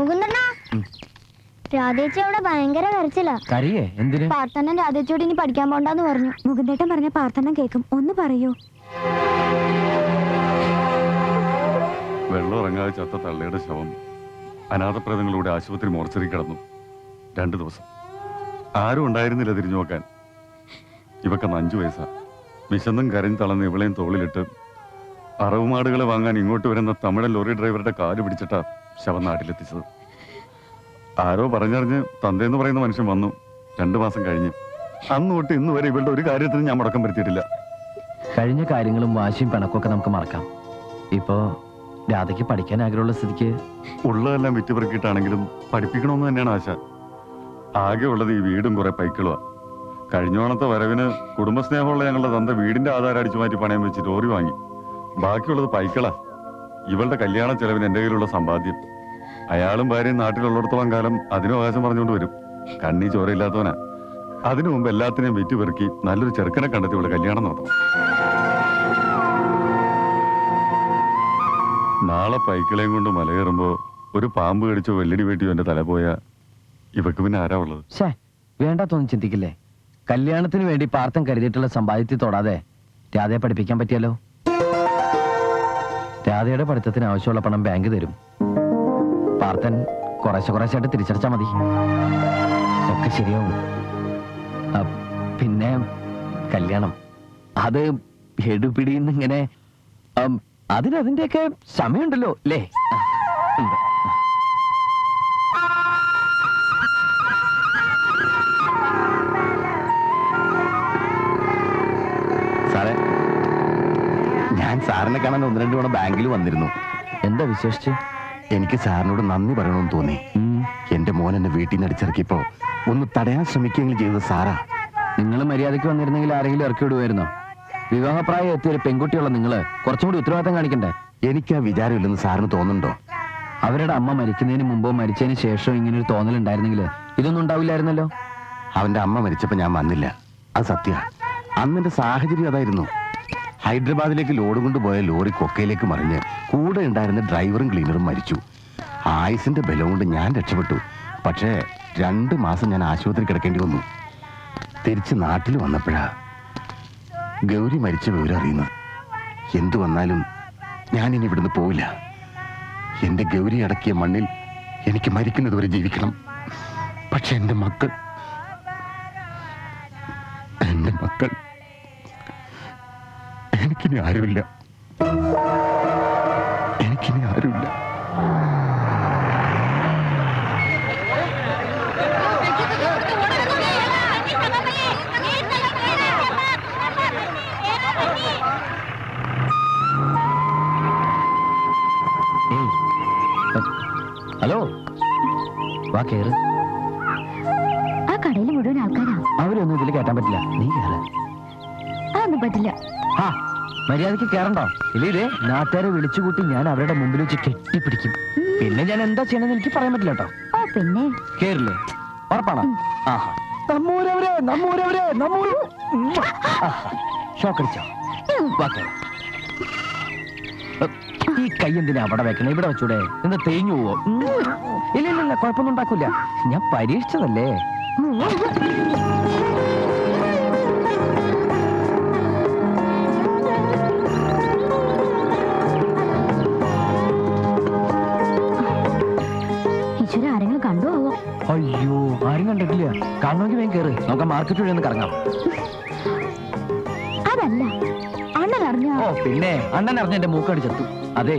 മുകുന്ദണ്ണ? രാധേച്ചി അവിടെ ഭയങ്കര കരച്ചില്ല കരയേ? എന്തിന്? പാർത്തണ്ണൻ രാധേച്ചിയോട് ഇനി പഠിക്കാൻ പോണ്ടെന്ന് പറഞ്ഞു. മുകുന്ദേട്ടൻ പറഞ്ഞ പ്രാർത്ഥന കേൾക്കും. ഒന്ന് പറയൂ. വെള്ളം ഇറങ്ങാതെ ചത്ത തള്ളയുടെ ശവം അനാഥപ്രേതങ്ങളുടെ ആശുപത്രി മോർച്ചറി കിടന്നു. രണ്ടു ദിവസം. ആരും ഉണ്ടായിരുന്നില്ല തിരിഞ്ഞു നോക്കാൻ. ഇവക്കന്ന് അഞ്ചു വയസ്സാ. വിശന്നും കരഞ്ഞു തളർന്ന് ഇവളെയും തോളിലിട്ട് അറവുമാടുകളെ വാങ്ങാൻ ഇങ്ങോട്ട് വരുന്ന തമിഴൻ ലോറി ഡ്രൈവറുടെ കാൽ പിടിച്ചിട്ടാ ശവം നാട്ടിലെത്തിച്ചത് ആരോ പറഞ്ഞറിഞ്ഞ് തന്തയെന്ന് പറയുന്ന മനുഷ്യൻ വന്നു. രണ്ടു മാസം കഴിഞ്ഞ്. അന്ന് തൊട്ട് ഇന്ന് വരെ ഇവളുടെ ഒരു കാര്യത്തിനും ഞാൻ മുടക്കം വരുത്തിയിട്ടില്ല. കഴിഞ്ഞ കാര്യങ്ങളും വാശിയും പിണക്കൊക്കെ നമുക്ക് മറക്കാം. ഇപ്പോ രാധയ്ക്ക് പഠിക്കാൻ ആഗ്രഹമുള്ള സ്ഥിതിക്ക് ഉള്ളതെല്ലാം വിറ്റുപിറക്കിയിട്ടാണെങ്കിലും പഠിപ്പിക്കണമെന്ന് തന്നെയാണ് ആശ. ആകെ ഉള്ളത് ഈ വീടും കുറെ പൈക്കളുവാ. കഴിഞ്ഞോണത്തെ വരവിന് കുടുംബസ്നേഹമുള്ള ഞങ്ങളുടെ തന്ത വീടിന്റെ ആധാരം അടിച്ചു മാറ്റി പണയം വെച്ച് ലോറി വാങ്ങി. ബാക്കിയുള്ളത് പൈക്കളാ. ഇവളുടെ കല്യാണ ചെലവിന് എന്റെ കയ്യിലുള്ള സമ്പാദ്യം. അയാളും ഭാര്യയും നാട്ടിലുള്ളിടത്തോളം കാലം അതിനും അവകാശം പറഞ്ഞുകൊണ്ട് വരും. കണ്ണി ചോരയില്ലാത്തവനാ. അതിനു മുമ്പ് എല്ലാത്തിനെയും വെറ്റിപെറുക്കി നല്ലൊരു ചെറുക്കനെ കണ്ടെത്തി ഇവിടെ കല്യാണം നടത്തണം. നാളെ പൈക്കിളയും കൊണ്ട് മലകയറുമ്പോ ഒരു പാമ്പ് കടിച്ചോ വെള്ളിടി വെട്ടിയോ എന്റെ തല പോയാ ഇവക്ക് പിന്നെ ആരാ ഉള്ളത്? ഷേ വേണ്ടാത്തൊന്നും ചിന്തിക്കില്ലേ? കല്യാണത്തിന് വേണ്ടി പാർത്ഥം കരുതിയിട്ടുള്ള സമ്പാദ്യത്തിൽ തൊടാതെ രാധയെ പഠിപ്പിക്കാൻ പറ്റിയല്ലോ? രാധയുടെ പഠിത്തത്തിന് ആവശ്യമുള്ള പണം ബാങ്ക് തരും. പാർത്ഥൻ കുറേശ്ശെ കുറേശ്ശായിട്ട് തിരിച്ചടച്ചാൽ മതി. ഒക്കെ ശരിയാവും. പിന്നെ കല്യാണം. അത് എടുപിടിന്ന് അതിനതിന്റെയൊക്കെ സമയമുണ്ടല്ലോ അല്ലേ? സാറിനെ കാണാൻ ഒന്ന് രണ്ട് തവണ ബാങ്കിൽ വന്നിരുന്നു. എന്താ വിശേഷിച്ച്? എനിക്ക് സാറിനോട് നന്ദി പറയണമെന്ന് തോന്നി. എന്റെ മോൻ എന്നെ വീട്ടിൽ നിന്ന് അടിച്ചിറക്കിയപ്പോ ഒന്ന് തടയാൻ ശ്രമിക്കുകയെങ്കിലും ചെയ്തത് സാറാ. നിങ്ങൾ മര്യാദയ്ക്ക് വന്നിരുന്നെങ്കിൽ ആരെങ്കിലും ഇറക്കി വിടുമായിരുന്നോ? വിവാഹപ്രായം എത്തിയ ഒരു പെൺകുട്ടിയുള്ള നിങ്ങൾ കുറച്ചും കൂടി ഉത്തരവാദിത്തം കാണിക്കണ്ടേ? എനിക്ക് ആ വിചാരമില്ലെന്ന് സാറിന് തോന്നുന്നുണ്ടോ? അവരുടെ അമ്മ മരിക്കുന്നതിന് മുമ്പോ മരിച്ചതിന് ശേഷമോ ഇങ്ങനെ ഒരു തോന്നൽ ഉണ്ടായിരുന്നെങ്കിൽ ഇതൊന്നും ഉണ്ടാവില്ലായിരുന്നല്ലോ? അവന്റെ അമ്മ മരിച്ചപ്പോ ഞാൻ വന്നില്ല. അത് സത്യ. അന്നെന്റെ സാഹചര്യം അതായിരുന്നു. ഹൈദരാബാദിലേക്ക് ലോഡ് കൊണ്ടുപോയ ലോറി കൊക്കയിലേക്ക് മറിഞ്ഞ് കൂടെ ഉണ്ടായിരുന്ന ഡ്രൈവറും ക്ലീനറും മരിച്ചു. ആയുസിന്റെ ബലം കൊണ്ട് ഞാൻ രക്ഷപ്പെട്ടു. പക്ഷേ രണ്ട് മാസം ഞാൻ ആശുപത്രി കിടക്കേണ്ടി വന്നു. തിരിച്ച് നാട്ടിൽ വന്നപ്പോഴാ ഗൗരി മരിച്ച വിവരം അറിയുന്നത്. എന്തു വന്നാലും ഞാൻ ഇനി ഇവിടുന്ന് പോവില്ല. എന്റെ ഗൗരി അടക്കിയ മണ്ണിൽ എനിക്ക് മരിക്കുന്നതുവരെ ജീവിക്കണം. പക്ഷെ എന്റെ മക്കൾ എന്റെ മക്കൾ എനിക്കിനി ആരുമില്ല. മര്യാദയ്ക്ക് കേറണ്ടോ? ഇല്ലേ നാട്ടുകാരെ വിളിച്ചുകൂട്ടി ഞാൻ അവരുടെ മുമ്പിൽ വെച്ച് കെട്ടിപ്പിടിക്കും. പിന്നെ ഞാൻ എന്താ ചെയ്യണമെന്ന് എനിക്ക് പറയാൻ പറ്റില്ല കേട്ടോ. പിന്നെ? കേറില്ലേ? ഉറപ്പാണോ? ആഹാ. നമ്മൂരവരെ നമ്മൂരവരെ നമ്മൂര് ഷോക്കടിച്ചോ. ഈ കൈ എന്തിനാ അവിടെ വെക്കണേ? ഇവിടെ വെച്ചൂടെ? എന്താ തേഞ്ഞു പോവോ? ഇല്ല ഇല്ല ഇല്ല കുഴപ്പമൊന്നും ഉണ്ടാക്കൂല. ഞാൻ പരീക്ഷിച്ചതല്ലേ? വേഗം കയറി നമുക്ക് മാർക്കറ്റ് വഴി ഒന്ന് കറങ്ങാം. അതല്ല അണ്ണൻ അറിഞ്ഞ? ഓ പിന്നെ അണ്ണൻ അറിഞ്ഞ എന്റെ മൂക്കടിച്ചെത്തു അതെ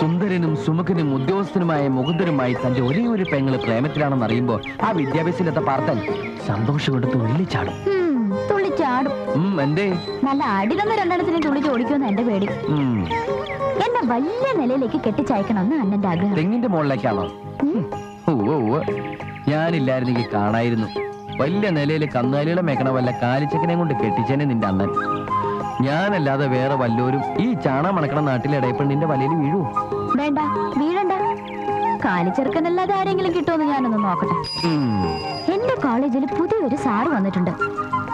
സുന്ദരനും സുമുഖനും ഉദ്യോഗസ്ഥനുമായ മുകുന്ദനുമായി തന്റെ ഒരേ ഒരു പെങ്ങൾ പ്രേമത്തിലാണെന്ന് അറിയുമ്പോ ആ വിദ്യാഭ്യാസത്തിലെത്ത പാർത്തൻ സന്തോഷം കൊണ്ട് തുള്ളിച്ചാടും തുള്ളിച്ചാടും എന്തേ? നല്ല അടിതന്ന രണ്ടെണ്ണത്തിനെ തുള്ളിച്ച് ഓടിക്കുമെന്ന് എന്റെ പേടി. എന്നെ വലിയ നിലയിലേക്ക് കെട്ടിച്ചയക്കണമെന്ന് അണ്ണന്റെ ആഗ്രഹം. തെങ്ങിന്റെ മുകളിലേക്കാണോ? ഞാനില്ലായിരുന്നെങ്കിൽ കാണായിരുന്നു. വലിയ നിലയിൽ കന്നുകാലികളെ മേക്കണ വല്ല കാലിച്ചക്കനെ കൊണ്ട് കെട്ടിച്ചേനെ നിന്റെ അണ്ണൻ. ഞാനല്ലാതെ വേറെ വല്ലോരും ഈ ചാണ മണക്കണ നാട്ടിലെ ഇടയപ്പെണ്ണിന്റെ വലയിൽ വീഴൂ. വേണ്ട വീഴണ്ട. കാലിച്ചെറുക്കനല്ലാതെ ആരെങ്കിലും കിട്ടുമെന്ന് ഞാനൊന്ന് നോക്കട്ടെ. എന്റെ കോളേജിൽ പുതിയൊരു സാറ് വന്നിട്ടുണ്ട്.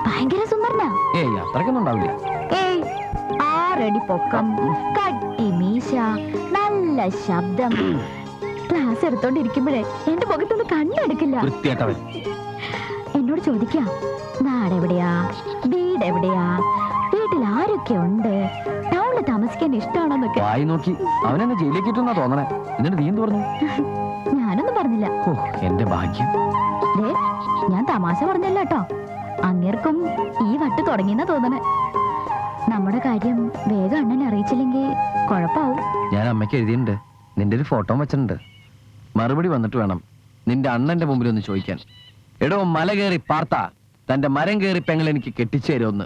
ഭയങ്കര സുന്ദരനാ. ഏയ് ഉണ്ടാവില്ല. ഏയ് ആറടി പൊക്കം കട്ടി മീശ നല്ല ശബ്ദം. ക്ലാസ് എടുത്തോണ്ടിരിക്കുമ്പോഴേ എന്റെ മുഖത്തൊന്ന് കണ്ണെടുക്കില്ല. വൃത്തിയായിട്ടവൻ. എന്നോട് ചോദിക്കാം. നാടെവിടെയാ? വീട് എവിടെയാ വീട്ടിൽ ആരൊക്കെ ഉണ്ട്? ടൗണിൽ താമസിക്കാൻ ഇഷ്ടമാണെന്നൊക്കെ. വായി നോക്കി. അവനെന്നെ ഇട്ടെന്നാ തോന്നണേ. എന്നിട്ട് നീ എന്ത് പറഞ്ഞു? ഞാനൊന്നും പറഞ്ഞില്ല. ഓ എന്റെ ഭാഗ്യം. ദേ, ഞാൻ തമാശ പറഞ്ഞല്ല കേട്ടോ. അങ്ങേർക്കും ഈ വട്ട് തുടങ്ങിയെന്നാ തോന്നണേ. നമ്മുടെ കാര്യം വേഗം അണ്ണനെ അറിയിച്ചില്ലെങ്കിൽ കുഴപ്പാവും ഞാൻ അമ്മയ്ക്ക് എഴുതിയിട്ടുണ്ട്. നിന്റെ ഒരു ഫോട്ടോ വെച്ചിട്ടുണ്ട്. മറുപടി വന്നിട്ട് വേണം നിന്റെ അണ്ണന്റെ മുമ്പിൽ ഒന്ന് ചോദിക്കാൻ. എടോ മല കയറി പാർത്ത. തന്റെ മരം കയറി പെങ്ങൾ എനിക്ക് കെട്ടിച്ചു തരുമെന്ന്.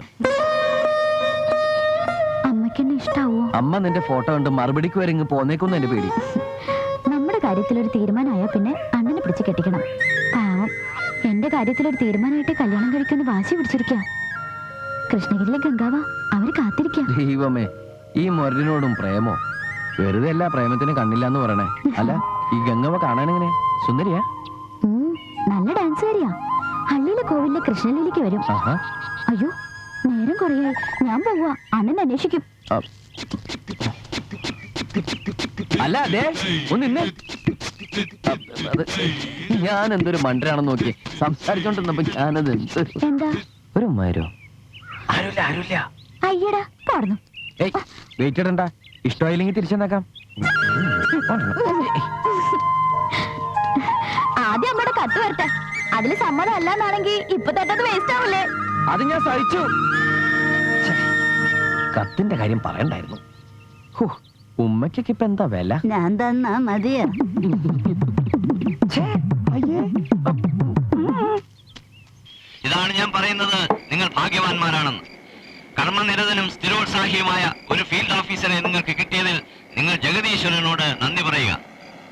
അമ്മയ്ക്കെന്നെ ഇഷ്ടാവോ? അമ്മ നിന്റെ ഫോട്ടോ കണ്ട് മറുപടിക്ക് വരെ ഇങ്ങ് പോന്നേക്കൊന്നും എന്റെ പേടി. നമ്മുടെ കാര്യത്തിൽ ഒരു തീരുമാനമായ പിന്നെ അണ്ണനെ പിടിച്ച് കെട്ടിക്കണം. പാവം എന്റെ കാര്യത്തിലൊരു തീരുമാനമായിട്ട് കല്യാണം കഴിക്കുന്ന വാശി പിടിച്ചിരിക്കാം. കൃഷ്ണഗിരിയിലെ ഗംഗാവ അവർ കാത്തിരിക്കാം. ദൈവമേ ഈ മുരടിനോടും പ്രേമോ? വെറുതെ അല്ല പ്രേമത്തിന് കണ്ണില്ല എന്ന് പറയണേ. അല്ല ഈ ഗംഗവ കാണാനെങ്ങനെ സുന്ദരിയാ? ഉം, നല്ല ഡാൻസുകാരിയാ ഹള്ളിയിലെ കോവിലിലെ കൃഷ്ണലീലിക്ക് വരും. അയ്യോ നേരം കുറയായി. ഞാൻ പോവുക അണ്ണൻ അന്വേഷിക്കും. അല്ല അതെ ഒന്ന് ഞാൻ എന്തൊരു മണ്ടരാണെന്ന് നോക്കി സംസാരിച്ചോണ്ടിരുന്നപ്പോ ഞാനത് എന്ത്? എന്താ? ഒരു മരോ? ആരുമില്ല ആരുമില്ല അയ്യടാ ഏയ് വെയിറ്റ് ഇടണ്ട ഇഷ്ടമായില്ലെങ്കിൽ തിരിച്ചെന്നേക്കാം. ആദ്യം അമ്മയുടെ കത്ത് വരട്ടെ. അതിൽ സമ്മതം അല്ലാന്നാണെങ്കിൽ ഇപ്പൊ തൊട്ടത് വേസ്റ്റ് ആവില്ലേ അത് ഞാൻ സഹിച്ചു. കത്തിന്റെ കാര്യം പറയണ്ടായിരുന്നു. ഉമ്മയ്ക്കൊക്കെ ഇപ്പൊ എന്താ വില? ഞാൻ തന്നാ മതിയോ? ഇതാണ് ഞാൻ പറയുന്നത്. നിങ്ങൾ ഭാഗ്യവാന്മാരാണെന്ന്. കർമ്മനിരതനും സ്ഥിരോത്സാഹിയുമായ ഒരു ഫീൽഡ് ഓഫീസറെ നിങ്ങൾക്ക് കിട്ടിയതിൽ നിങ്ങൾ ജഗദീശ്വരനോട് നന്ദി പറയുക.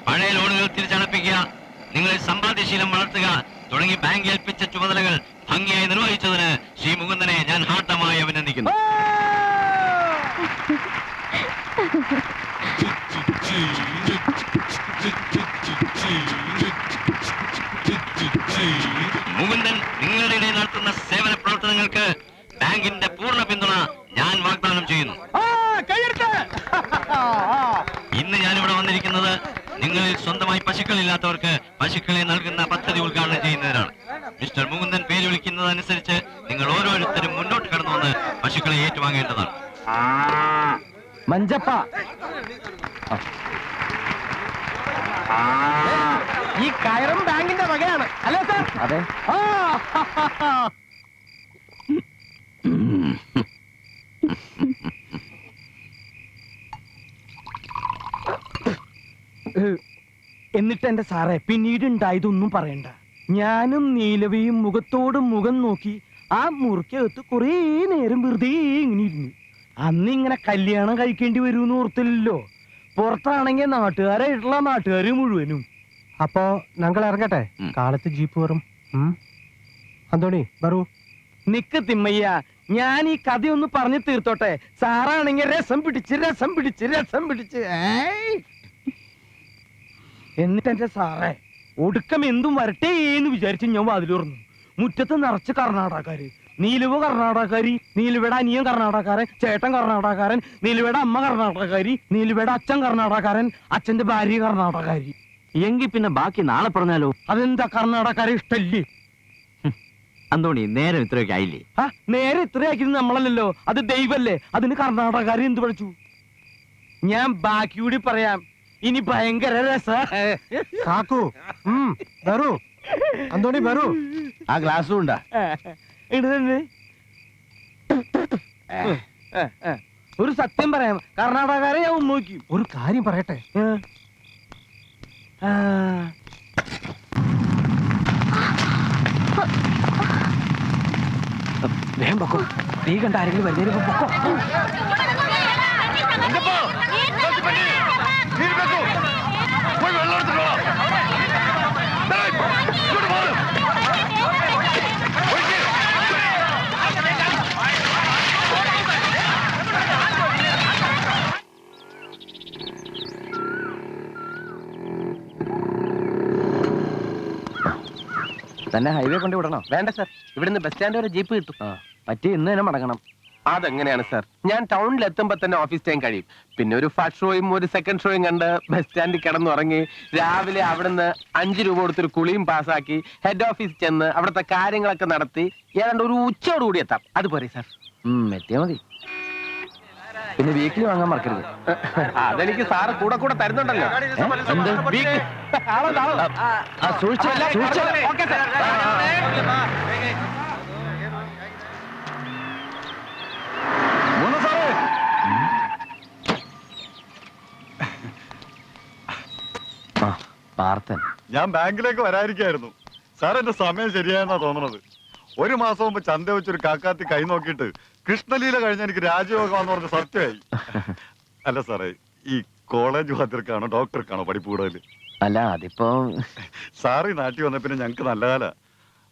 പഴയ ലോണുകൾ തിരിച്ചടപ്പിക്കുക. നിങ്ങളിൽ സമ്പാദ്യശീലം വളർത്തുക തുടങ്ങി ബാങ്ക് ഏൽപ്പിച്ച ചുമതലകൾ ഭംഗിയായി നിർവഹിച്ചതിന് ശ്രീ മുകുന്ദനെ ഞാൻ ഹാർദമായി അഭിനന്ദിക്കുന്നു. മുകുന്ദൻ നിങ്ങളുടെ നടത്തുന്ന ബാങ്കിന്റെ വകയാണ്. അല്ലേ സാർ? അതെ. ആ. എന്നിട്ട് എന്റെ സാറേ പിന്നീട് ഉണ്ടായതൊന്നും പറയണ്ട. ഞാനും നീലവിയും മുഖത്തോട് മുഖം നോക്കി ആ മുറിക്കകത്ത് കുറേ നേരം വെറുതെ ഇങ്ങനെ ഇരുന്നു. അന്ന് ഇങ്ങനെ കല്യാണം കഴിക്കേണ്ടി വരുമെന്ന് ഓർത്തില്ലല്ലോ. പുറത്താണെങ്കിൽ നാട്ടുകാരായിട്ടുള്ള നാട്ടുകാർ മുഴുവനും. അപ്പോ ഞങ്ങൾ ഇറങ്ങട്ടെ. കാലത്ത് ജീപ്പ് വരും അന്തോണി വരൂ നിക്ക് തിമ്മയ്യ. ഞാൻ ഈ കഥയൊന്ന് പറഞ്ഞു തീർത്തോട്ടെ. സാറാണെങ്കിൽ രസം പിടിച്ച് രസം പിടിച്ച് രസം പിടിച്ച്. എന്നിട്ട് എന്റെ സാറേ ഒടുക്കം എന്തും വരട്ടെ എന്ന് വിചാരിച്ച് ഞാൻ വാതിലുറന്നു. മുറ്റത്ത് നിറച്ച് കർണാടകക്കാര്. നീലുവ കർണാടകക്കാരി നീലുവയുടെ അനിയൻ കർണാടകക്കാരൻ ചേട്ടൻ കർണാടകക്കാരൻ നീലുവയുടെ അമ്മ കർണാടകക്കാരി നീലുവയുടെ അച്ഛൻ കർണാടകക്കാരൻ അച്ഛന്റെ ഭാര്യ കർണാടകക്കാരി. എങ്കിൽ പിന്നെ ബാക്കി നാളെ പറഞ്ഞാലോ? അതെന്താ കർണാടകക്കാരെ ഇഷ്ടല്ലേ? അന്തോണി നേരം ഇത്രയൊക്കെ ആയില്ലേ? ആ നേരെ ഇത്രയാക്കിയത് നമ്മളല്ലല്ലോ. അത് ദൈവല്ലേ. അതിന് കർണാടകക്കാരെ എന്ത് പഠിച്ചു? ഞാൻ ബാക്കി കൂടി പറയാം. ഇനി ഭയങ്കര രസ. കാക്കു വരൂ. അന്തോണി വരൂ. ആ ഗ്ലാസ്സും ഉണ്ടാ. ഇടുതന്നെ ഒരു സത്യം പറയാം. കർണാടകക്കാരെ ഞാൻ ഉമ്മോക്കും ഒരു കാര്യം പറയട്ടെ? വേഗം പൊക്കോ. നീ കണ്ട ആരെങ്കിലും വരുന്നതിന് പൊക്കോ. തന്നെ ഹൈവേ കൊണ്ട് വിടണോ. വേണ്ട സാർ ഇവിടുന്ന് ബസ് സ്റ്റാൻഡ് വരെ ജീപ്പ് കിട്ടും. പറ്റി ഇന്ന് തന്നെ മടങ്ങണം. അതെങ്ങനെയാണ് സാർ ഞാൻ ടൗണിൽ എത്തുമ്പോ തന്നെ ഓഫീസ് ടൈം കഴിയും. പിന്നെ ഒരു ഫസ്റ്റ് ഷോയും ഒരു സെക്കൻഡ് ഷോയും കണ്ട് ബസ് സ്റ്റാൻഡിൽ കിടന്നുറങ്ങി രാവിലെ അവിടുന്ന് അഞ്ച് രൂപ കൊടുത്തൊരു കുളിയും പാസ്സാക്കി ഹെഡ് ഓഫീസിൽ ചെന്ന് അവിടുത്തെ കാര്യങ്ങളൊക്കെ നടത്തി ഏതാണ്ട് ഒരു ഉച്ചയോടുകൂടി എത്താം. അതുപോലെ സാർ എത്തിയാ മതി. പിന്നെ വീക്കിലി വാങ്ങാൻ മറക്കരുത്. അതെനിക്ക് സാറ് കൂടെ കൂടെ തരുന്നുണ്ടല്ലോ. പാർത്ഥൻ. ഞാൻ ബാങ്കിലേക്ക് വരാതിരിക്കായിരുന്നു. സാർ എന്റെ സമയം ശരിയായെന്നാ തോന്നുന്നത് ഒരു മാസം മുമ്പ് ചന്ത വെച്ചൊരു കാക്കാത്തി കൈ നോക്കിയിട്ട് കൃഷ്ണലീല കഴിഞ്ഞ എനിക്ക് രാജയോഗമാന്ന് പറഞ്ഞ സത്യമായി. അല്ല സാറേ ഈ കോളേജ് വാദ്യർക്കാണോ ഡോക്ടർക്കാണോ പഠിപ്പ് കൂടുതൽ അല്ല അതിപ്പോ സാറ് ഈ നാട്ടിൽ വന്ന പിന്നെ ഞങ്ങൾക്ക് നല്ല കാല.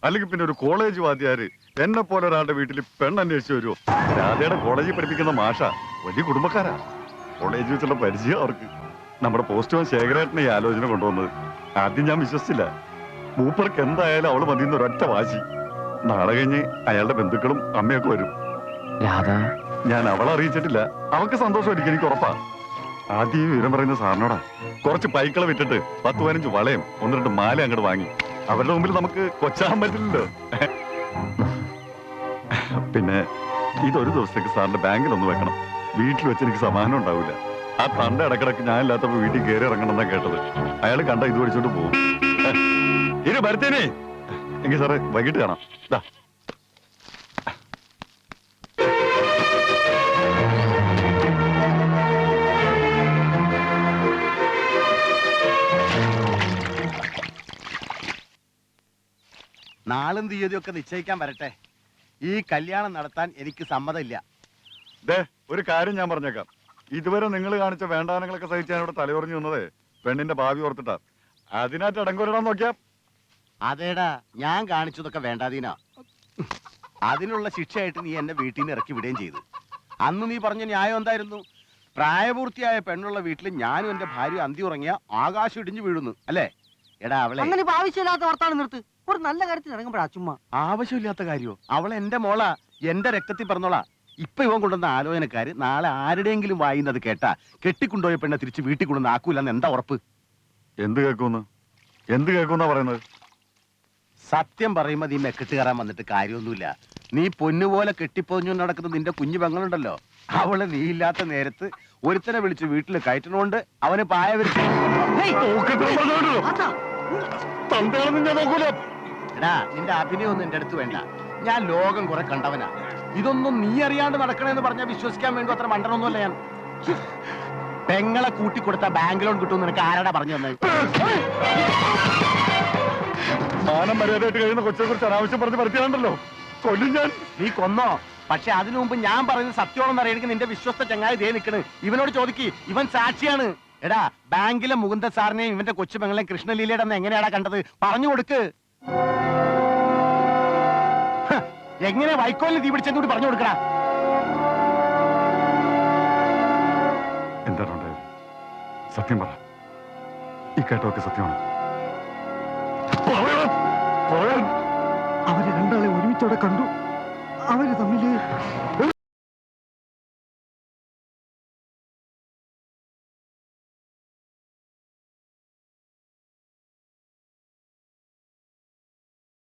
അല്ലെങ്കിൽ പിന്നെ ഒരു കോളേജ് വാദ്യാര് എന്നെ പോലെ ഒരാളുടെ വീട്ടിൽ പെണ്ണന്വേഷിച്ച് വരുമോ രാധയുടെ കോളേജിൽ പഠിപ്പിക്കുന്ന മാഷ വലിയ കുടുംബക്കാരാ. കോളേജിൽ വെച്ചുള്ള പരിചയം അവർക്ക്. നമ്മുടെ പോസ്റ്റ്മാൻ ശേഖരേട്ടനെ ഈ ആലോചന കൊണ്ടുവന്നത്. ആദ്യം ഞാൻ വിശ്വസിച്ചില്ല. മൂപ്പർക്ക് എന്തായാലും അവൾ മതിയെന്ന് ഒരൊറ്റ വാശി. നാളെ കഴിഞ്ഞ് അയാളുടെ ബന്ധുക്കളും അമ്മയൊക്കെ വരും. രാധ. ഞാൻ അവളെ അറിയിച്ചിട്ടില്ല. അവൾക്ക് സന്തോഷമായിരിക്കും എനിക്ക് ഉറപ്പാ. ആദ്യം ഈ വിവരം പറയുന്ന സാറിനോടാ. കുറച്ച് പൈക്കളെ വിട്ടിട്ട് പത്ത് പതിനഞ്ച് വളയും ഒന്ന് രണ്ട് മാല അങ്ങോട്ട് വാങ്ങി. അവരുടെ മുമ്പിൽ നമുക്ക് കൊച്ചാൻ പറ്റില്ലല്ലോ. പിന്നെ ഇതൊരു ദിവസത്തേക്ക് സാറിന്റെ ബാങ്കിൽ ഒന്ന് വെക്കണം. വീട്ടിൽ വെച്ച് എനിക്ക് സമാനം ഉണ്ടാവില്ല ആ തണ്ട ഇടക്കിടക്ക് ഞാൻ ഇല്ലാത്തപ്പോ വീട്ടിൽ കയറി ഇറങ്ങണം എന്നാ കേട്ടത്. അയാൾ കണ്ട ഇത് പഠിച്ചോണ്ട് പോകും ഇരു ഭരത്തേനെ എങ്കിൽ സാറേ വൈകിട്ട് കാണാം. ഇതാ നാളും തീയതിയൊക്കെ നിശ്ചയിക്കാൻ വരട്ടെ. ഈ കല്യാണം നടത്താൻ എനിക്ക് സമ്മതമില്ല. ഒരു കാര്യം ഞാൻ പറഞ്ഞേക്കാം. ഇതുവരെ നിങ്ങൾ കാണിച്ച വേണ്ടാനങ്ങളൊക്കെ സഹിച്ച് ഞാൻ ഇവിടെ തലയുറഞ്ഞു നിന്നതേ പെണ്ണിന്റെ ഭാവി ഓർത്തിട്ടാ. അതിനായിട്ട് അടങ്കൊരിടാൻ നോക്കിയാ അതേടാ ഞാൻ കാണിച്ചതൊക്കെ വേണ്ടാതീനാ. അതിനുള്ള ശിക്ഷയായിട്ട് നീ എന്നെ വീട്ടിൽ നിന്ന് ഇറക്കി വിടുകയും ചെയ്തു. അന്ന് നീ പറഞ്ഞ ന്യായം എന്തായിരുന്നു? പ്രായപൂർത്തിയായ പെണ്ണുള്ള വീട്ടിൽ ഞാനും എന്റെ ഭാര്യ അന്തി ഉറങ്ങിയ ആകാശം ഇടിഞ്ഞു വീഴുന്നു അല്ലേ? എടാ അവളെ അങ്ങനെ ഇപ്പൊ ആവശ്യമില്ലാത്ത വർത്താനം നിർത്ത്. ഒരു നല്ല കാര്യത്തിൽ ഇറങ്ങുമ്പോഴാ ചുമ്മാ. ആവശ്യമില്ലാത്ത കാര്യോ? അവൾ എന്റെ മോളാ എന്റെ രക്തത്തിൽ പറഞ്ഞോളാ. ഇപ്പൊ ഇവൻ കൊണ്ടുവന്ന ആലോചനക്കാര് നാളെ ആരുടെയെങ്കിലും വായിന്നത് കേട്ടാ. കെട്ടിക്കൊണ്ടുപോയ പെണ്ണെ തിരിച്ച് വീട്ടിൽ കൊണ്ടുവന്ന് ആക്കൂലെന്ന് എന്താ ഉറപ്പ്? എന്ത് കേൾക്കുന്നു എന്ത് കേൾക്കുന്നാ പറയുന്നത്? സത്യം പറയുമ്പോ നീ മെക്കിട്ട് കയറാൻ വന്നിട്ട് കാര്യമൊന്നുമില്ല. നീ പൊന്നുപോലെ കെട്ടിപ്പോഞ്ഞു നടക്കുന്ന നിന്റെ കുഞ്ഞു പെങ്ങളുണ്ടല്ലോ. അവൾ നീ ഇല്ലാത്ത നേരത്ത് ഒരുത്തനെ വിളിച്ച് വീട്ടിൽ കയറ്റണോണ്ട് അവന് പായ നിന്റെ എടാ നിന്റെ അഭിനയൊന്നും എന്റെ അടുത്ത് വേണ്ട. ഞാൻ ലോകം കുറെ കണ്ടവനാ. ഇതൊന്നും നീ അറിയാണ്ട് നടക്കണെന്ന് പറഞ്ഞാൽ വിശ്വസിക്കാൻ വേണ്ടി അത്ര മണ്ടനൊന്നുമല്ല ഞാൻ. പെങ്ങളെ കൂട്ടിക്കൊടുത്ത ബാങ്ക് ലോൺ കിട്ടുമെന്ന് നിനക്ക് ആരാടാ പറഞ്ഞു തന്നെ? മാനം മര്യാദയായിട്ട് കഴിയുന്ന കൊച്ചിനെ കുറിച്ച് അനാവശ്യം പറഞ്ഞ് പരത്തിയാണല്ലോ കൊല്ലും ഞാൻ. നീ കൊന്നോ. പക്ഷെ അതിനു മുമ്പ് ഞാൻ പറയുന്നത് സത്യമാണെന്ന് അറിയണമെങ്കിൽ നിന്റെ വിശ്വസ്ത ചങ്ങായി ദേ നിൽക്കണ് ഇവനോട് ചോദിക്ക്. ഇവൻ സാക്ഷിയാണ്. എടാ ബാങ്കിലെ മുകുന്ദ സാറിനെയും ഇവന്റെ കൊച്ചു പെങ്ങളെ കൃഷ്ണലീലയുടെ എങ്ങനെയാടാ കണ്ടത്? പറഞ്ഞു കൊടുക്ക്. എങ്ങനെ വൈക്കോലിന് തീ പിടിച്ചെന്ന് കൂടി പറഞ്ഞു കൊടുക്കടാ. എന്താണ് സത്യം പറ. ഈ കേട്ടൊക്കെ സത്യമാണ്? അവർ രണ്ടാളെ ഒരുമിച്ചോടെ കണ്ടു. അവർ തമ്മിൽ